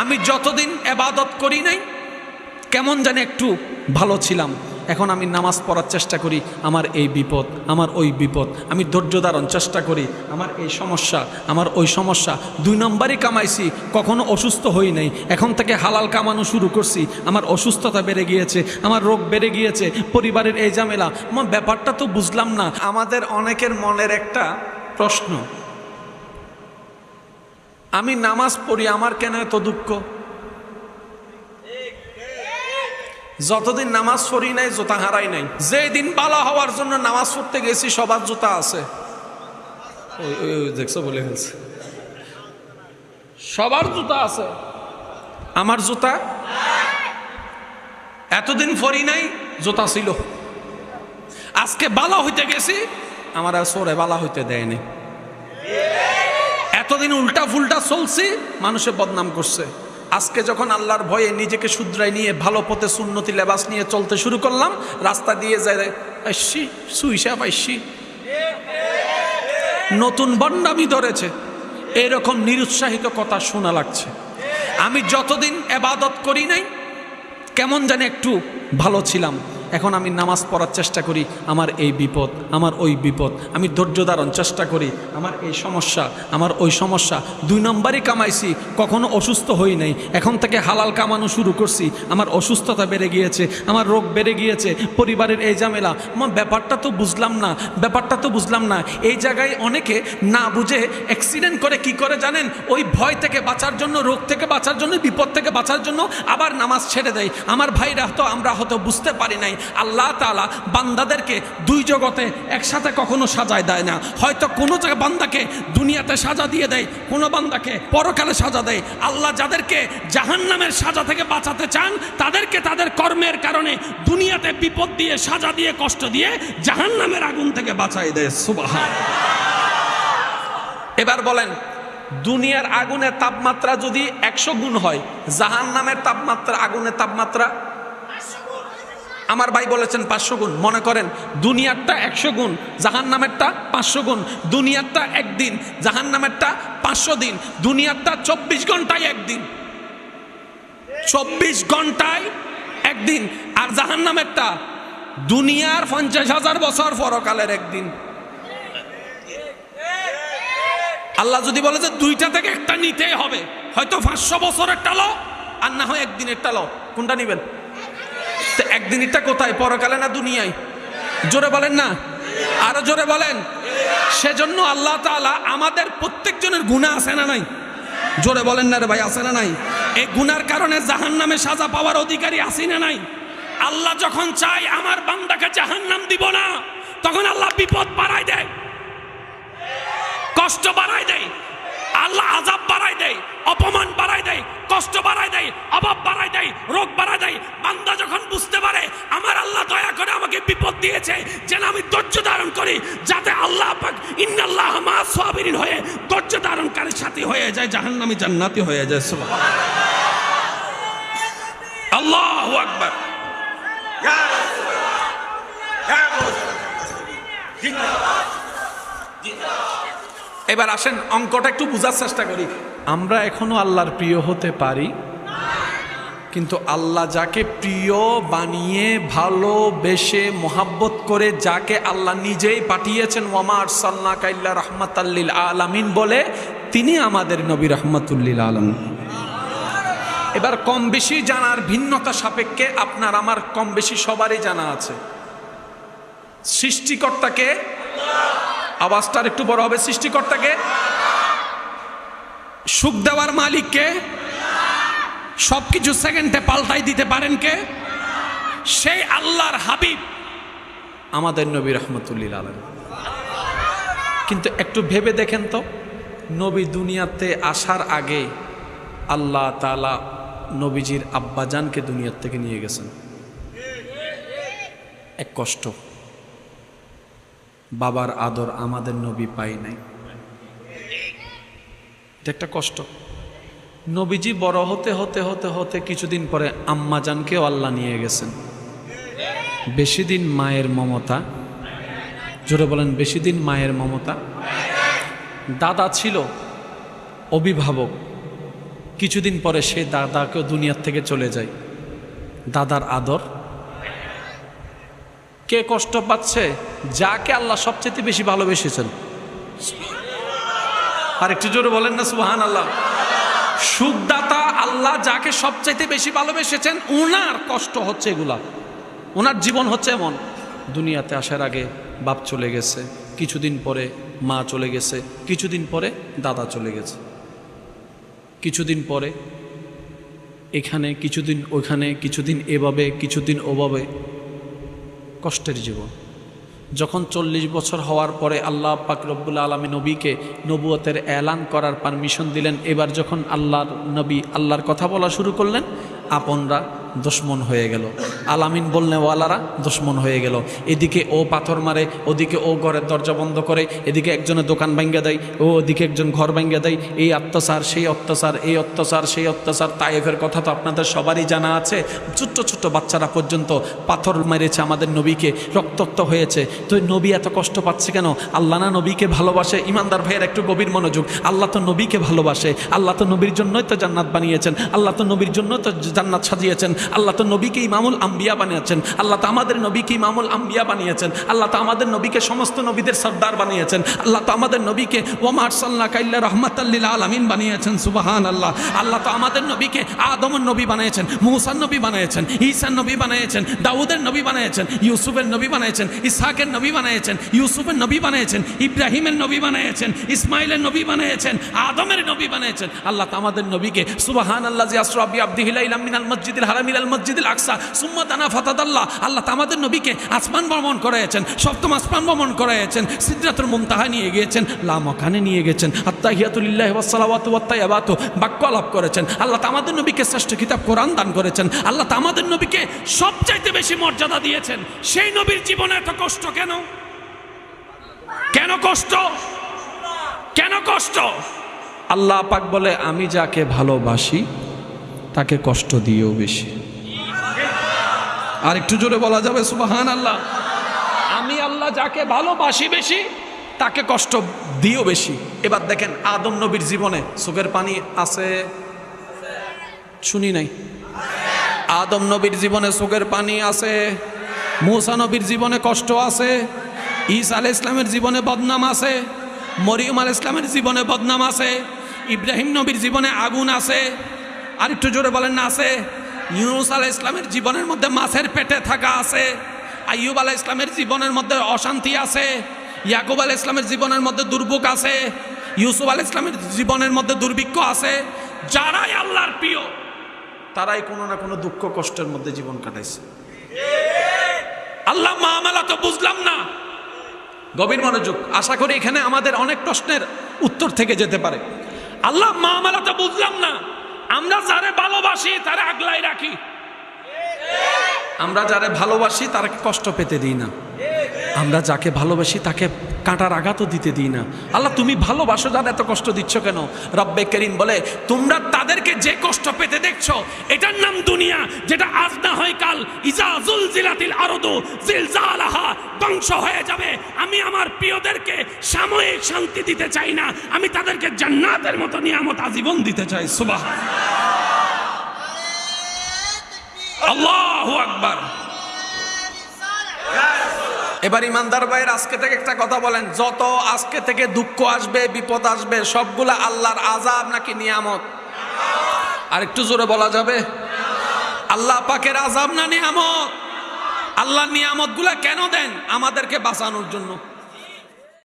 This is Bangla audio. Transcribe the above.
আমি যতদিন এবাদত করি নাই, কেমন জানি একটু ভালো ছিলাম। এখন আমি নামাজ পড়ার চেষ্টা করি, আমার এই বিপদ, আমার ওই বিপদ। আমি ধৈর্য ধারণ চেষ্টা করি, আমার এই সমস্যা, আমার ওই সমস্যা। দুই নম্বরই কামাইছি, কখনো অসুস্থ হই নাই। এখন থেকে হালাল কামানো শুরু করছি, আমার অসুস্থতা বেড়ে গিয়েছে, আমার রোগ বেড়ে গিয়েছে, পরিবারের এই ঝামেলা। আমার ব্যাপারটা তো বুঝলাম না। আমাদের অনেকের মনের একটা প্রশ্ন আমি নামাজ পড়ি, আমার কেন এত দুঃখ? যতদিন নামাজ পড়ি নাই, জুতা হারাই নাই। যেই দিন বালা হওয়ার জন্য নামাজ পড়তে গেছি, সবার জুতা আছে। দেখছ বলে ফেলছে। সবার জুতা আছে। আমার জুতা? এতদিন পরি নাই, জুতা ছিল। আজকে বালা হইতে গেছি, আমার আর সোরে বালা হইতে দেয়নি এতদিন উল্টা ফুলটা চলছি, মানুষে বদনাম করছে। আজকে যখন আল্লাহর ভয়ে নিজেকে শুধরাই নিয়ে ভালো পথে সুন্নতি লেবাস নিয়ে চলতে শুরু করলাম, রাস্তা দিয়ে যায় আইসি সুইসা পাইসি নতুন বন্ডামি ধরেছে। এরকম নিরুৎসাহিত কথা শোনা লাগছে। আমি যতদিন এবাদত করি নাই, কেমন জানি একটু ভালো ছিলাম। এখন আমি নামাজ পড়ার চেষ্টা করি, আমার এই বিপদ, আমার ওই বিপদ। আমি ধৈর্য ধারণ চেষ্টা করি, আমার এই সমস্যা, আমার ওই সমস্যা। দুই নম্বরই কামাইছি, কখনো অসুস্থ হই নাই। এখন থেকে হালাল কামানো শুরু করছি, আমার অসুস্থতা বেড়ে গিয়েছে, আমার রোগ বেড়ে গিয়েছে, পরিবারের এই ঝামেলা। আমার ব্যাপারটা তো বুঝলাম না, ব্যাপারটা তো বুঝলাম না। এই জায়গায় অনেকে না বুঝে অ্যাক্সিডেন্ট করে কি করে জানেন? ওই ভয় থেকে বাঁচার জন্য, রোগ থেকে বাঁচার জন্য, বিপদ থেকে বাঁচার জন্য আবার নামাজ ছেড়ে দেয়। আমার ভাইরা তো আমরা হয়তো বুঝতে পারি নাই আল্লাহ তালা বান্দাদেরকে দুই জগতে একসাথে কখনো সাজায় দেয় না। হয়তো কোনো জায়গায় বান্দাকে দুনিয়াতে সাজা দিয়ে দেয়, কোনো বান্দাকে পরকালে সাজা দেয়। আল্লাহ যাদেরকে জাহান্নামের সাজা থেকে বাঁচাতে চান, তাদেরকে তাদের কর্মের কারণে দুনিয়াতে বিপদ দিয়ে, সাজা দিয়ে, কষ্ট দিয়ে জাহান্নামের আগুন থেকে বাঁচাই দেয়। সুবাহা এবার বলেন, দুনিয়ার আগুনের তাপমাত্রা যদি একশো গুণ হয় জাহান নামের তাপমাত্রা আগুনের তাপমাত্রা? আমার ভাই বলেছেন পাঁচশো গুণ। মনে করেন, দুনিয়ারটা একশো গুণ জাহান নামেরটা পাঁচশো গুণ। দুনিয়ারটা একদিন জাহান নামেরটা পাঁচশো দিন। দুনিয়ারটা চব্বিশ ঘন্টায় একদিন। চব্বিশ ঘন্টায় একদিন। আর জাহান নামেরটা দুনিয়ার পঞ্চাশ হাজার বছর পরকালের একদিন। আল্লাহ যদি বলে যে দুইটা থেকে একটা নিতেই হবে, হয়তো পাঁচশো বছর একটা লো, আর না হয় একদিনেরটা লো। কোনটা নিবেন? তো একদিনেরটা কোথায়? পরকালে না দুনিয়ায়? জোরে বলেন না। আরও জোরে বলেন। সেজন্য আল্লাহ তাআলা আমাদের প্রত্যেকজনের গুণা আছে না নাই? জোরে বলেন না রে ভাই, আছে না নাই? এই গুনার কারণে জাহান নামে সাজা পাওয়ার অধিকারী আসি না নাই? আল্লাহ যখন চাই আমার বান্দাকে জাহান নাম দিব না, তখন আল্লাহ বিপদ বাড়ায় দেয়। কষ্ট বাড়ায় দেয়। আল্লাহ আজাব বাড়ায় দেয়। অপমান দেয় কষ্ট বাড়ায় দেয় অভাব দেয় রোগ বাড়ায় দেয়। বান্দা যখন বুঝতে পারে আমার আল্লাহ দয়া করে আমাকে বিপদ দিয়েছে যেন আমি ধৈর্য ধারণ করি যাতে আল্লাহ পাক ইন্নাল্লাহ মা সাবিরিন হয়ে ধৈর্য ধারণকারীর সাথী হয়ে যায় জাহান্নামী জান্নাতি হয়ে যায় আল্লাহু আকবার। এবার আসেন অঙ্কটা একটু বোঝার চেষ্টা করি। আমরা এখনও আল্লাহর প্রিয় হতে পারি, কিন্তু আল্লাহ যাকে প্রিয় বানিয়ে, ভালোবেসে, মোহাব্বত করে যাকে আল্লাহ নিজেই পাঠিয়েছেন ওমার সাল্লা কাইল্লা রহমাতাল্লিল আলামিন বলে, তিনি আমাদের নবী রহমতুল্লিল আলম এবার কম বেশি জানার ভিন্নতা সাপেক্ষে আপনার, আমার কম বেশি সবারই জানা আছে। সৃষ্টিকর্তাকে আওয়াজটার একটু বড় হবে, সৃষ্টিকর্তাকে সুখ দেওয়ার মালিককে সবকিছু সেকেন্ডে পাল্টাই দিতে পারেন কে? সেই আল্লাহর হাবিব আমাদের নবী রহমতুল্লিল আলম। কিন্তু একটু ভেবে দেখেন তো, নবী দুনিয়াতে আসার আগে আল্লাহ তালা নবীজির আব্বাজানকে দুনিয়ার থেকে নিয়ে গেছেন। এক কষ্ট। বাবার আদর আমাদের নবী পাই নাই। একটা কষ্ট। নবীজি বড় হতে হতে হতে হতে কিছুদিন পরে আম্মাজানকেও আল্লাহ নিয়ে গেছেন। বেশি দিন মায়ের মমতা। জোরে বলেন, বেশি দিন মায়ের মমতা। দাদা ছিল অভিভাবক। কিছুদিন পরে সে দাদাকেও দুনিয়ার থেকে চলে যায়। দাদার আদর। কে কষ্ট পাচ্ছে? যাকে আল্লাহ সবচেয়ে বেশি ভালোবেসেছেন। আর একটু জোরে বলেন না সুবাহান আল্লাহ সুখদাতা আল্লাহ যাকে সবচাইতে বেশি ভালোবেসেছেন ওনার কষ্ট হচ্ছে এগুলা। ওনার জীবন হচ্ছে এমন, দুনিয়াতে আসার আগে বাপ চলে গেছে, কিছুদিন পরে মা চলে গেছে, কিছুদিন পরে দাদা চলে গেছে। কিছুদিন পরে এখানে, কিছুদিন ওখানে, কিছুদিন এভাবে, কিছুদিন ওভাবে। কষ্টের জীবন। যখন চল্লিশ বছর হওয়ার পরে আল্লাহ পাক রব্বুল আলমী নবীকে নবুয়তের এলান করার পারমিশন দিলেন। এবার যখন আল্লাহর নবী আল্লাহর কথা বলা শুরু করলেন, আপনরা দুশ্মন হয়ে গেল। আলামিন বলনেওয়ালারা দুশ্মন হয়ে গেল। এদিকে ও পাথর মারে, ওদিকে ও ঘরের দরজা বন্ধ করে, এদিকে একজনের দোকান ভাঙ্গা দেয়, ও ওদিকে একজন ঘর ভাঙ্গা দেয়। এই অত্যাচার, সেই অত্যাচার, এই অত্যাচার, সেই অত্যাচার তাইফের কথা তো আপনাদের সবারই জানা আছে। ছোট্ট ছোট্ট বাচ্চারা পর্যন্ত পাথর মেরেছে আমাদের নবীকে, রক্তাক্ত হয়েছে। তো নবী এত কষ্ট পাচ্ছে কেন? আল্লাহ না নবীকে ভালোবাসে? ইমানদার ভাইয়ের একটু গভীর মনোযোগ। আল্লাহ তো নবীকে ভালোবাসে। আল্লাহ তো নবীর জন্যই তো জান্নাত বানিয়েছেন। আল্লাহ তো নবীর জন্য তো জান্নাত সাজিয়েছেন। আল্লাহ তো নবীকে ইমামুল আম্বিয়া বানিয়েছেন। আল্লাহ তো আমাদের নবীকে ইমামুল আম্বিয়া বানিয়েছেন। আল্লাহ তো আমাদের নবীকে সমস্ত নবীদের সর্দার বানিয়েছেন। আল্লাহ তো আমাদের নবীকে ওমার সাল্লাহ কাইল্লা রহমতাল্লিল আলমিন বানিয়েছেন। সুবাহান আল্লাহ আল্লাহ তো আমাদের নবীকে আদমর নবী বানিয়েছেন, মুসার নবী বানিয়েছেন, ঈসার নবী বানিয়েছেন, দাউদের নবী বানিয়েছেন, ইউসুফের নবী বানিয়েছেন, ইসহাকের নবী বানিয়েছেন, ইউসুফের নবী বানিয়েছেন, ইব্রাহিমের নবী বানিয়েছেন, ইসমাইলের নবী বানিয়েছেন, আদমের নবী বানিয়েছেন। আল্লাহ তো আমাদের নবীকে সুবাহান আল্লাহ জি আসরাবি আব্দিহিলা ইলাম মিনাল মসজিদুল হারাম ইলাল মসজিদুল আকসা, সুম্মা দানা ফাতাদাল্লাহ আল্লাহ তো আমাদের নবীকে আসমান ভ্রমণ করেছেন, সপ্তম আসমান ভ্রমণ করেছেন সিদ্ধাতুল মুমতাহা নিয়ে গিয়েছেন লামকানে নিয়ে গেছেন আত্তাহিয়াতুলিল্লাহ ওয়াসালাওয়াতু ওয়াত্তায়াবাতু বাক্য লাভ করেছেন। আল্লাহ তো আমাদের নবীকে শ্রেষ্ঠ কিতাব কোরআন দান করেছেন। আল্লাহ তো আমাদের নবীকে সবচাইতে বেশি মর্যাদা দিয়েছেন। সেই নবীর জীবনে এত কষ্ট কেন? কেন কষ্ট? কেন কষ্ট? আল্লাহ পাক বলে, আমি যাকে ভালোবাসি, তাকে কষ্ট দিয়েও বেশি। আর একটু জোরে বলা যাবে? সুবাহান আল্লাহ আমি আল্লাহ যাকে ভালোবাসি বেশি, তাকে কষ্ট দিও বেশি। এবার দেখেন আদম নবীর জীবনে চোখের পানি আছে? শুনি নাই। আদম নবীর জীবনে চোখের পানি আছে? মৌসা নবীর জীবনে কষ্ট আছে? ঈসা আল ইসলামের জীবনে বদনাম আছে? মরিয়ম আল ইসলামের জীবনে বদনাম আছে? ইব্রাহিম নবীর জীবনে আগুন আছে? আর একটু জোরে বলেন না, আছে? ইউনুস আলাহ ইসলামের জীবনের মধ্যে মাছের পেটে থাকা আছে, আইয়ুব আলাহ ইসলামের জীবনের মধ্যে অশান্তি আছে, ইয়াকুব আলাহ ইসলামের জীবনের মধ্যে দুর্ভোগ আছে, ইউসুফ আলাহ ইসলামের জীবনের মধ্যে দুর্ভিক্ষ আছে, যারাই আল্লাহর প্রিয়, তারাই কোনো না কোনো দুঃখ কষ্টের মধ্যে জীবন কাটাইছে। আল্লাহ মামালা তো বুঝলাম না। গভীর মনোযোগ, আশা করি এখানে আমাদের অনেক প্রশ্নের উত্তর থেকে যেতে পারে। আল্লাহ মামালা তো বুঝলাম না। আমরা যারে ভালোবাসি, তারে আগলাই রাখি। আমরা যারে ভালোবাসি তারা কষ্ট পেতে দিই না। আমরা যাকে ভালোবাসি, তাকে কাঁটার আঘাতও দিতে দিই না। আল্লাহ, তুমি ভালোবাসো, যার এত কষ্ট দিচ্ছ কেন? রব্বে করিম বলে, তোমরা তাদেরকে যে কষ্ট পেতে দেখছ, এটার নাম দুনিয়া, যেটা আজ না হয় কাল। ইজা জুল জিলাতিল আরদু, জিলজালাহা, ধ্বংস হয়ে যাবে। আমি আমার প্রিয়দেরকে সাময়িক শান্তি দিতে চাই না। আমি তাদেরকে জান্নাতের মতো নিয়ামত আজীবন দিতে চাই। সুবাহ আল্লাহু আকবার। এবার ইমানদার ভাইয়ের আজকে থেকে একটা কথা বলেন, যত আজকে থেকে দুঃখ আসবে, বিপদ আসবে, সবগুলা আল্লাহর আজাব নাকি নিয়ামত? আর একটু জোরে বলা যাবে? আল্লাহ পাকের আজাব না নিয়ামত? আল্লাহ নিয়ামতগুলা কেন দেন আমাদেরকে বাঁচানোর জন্য?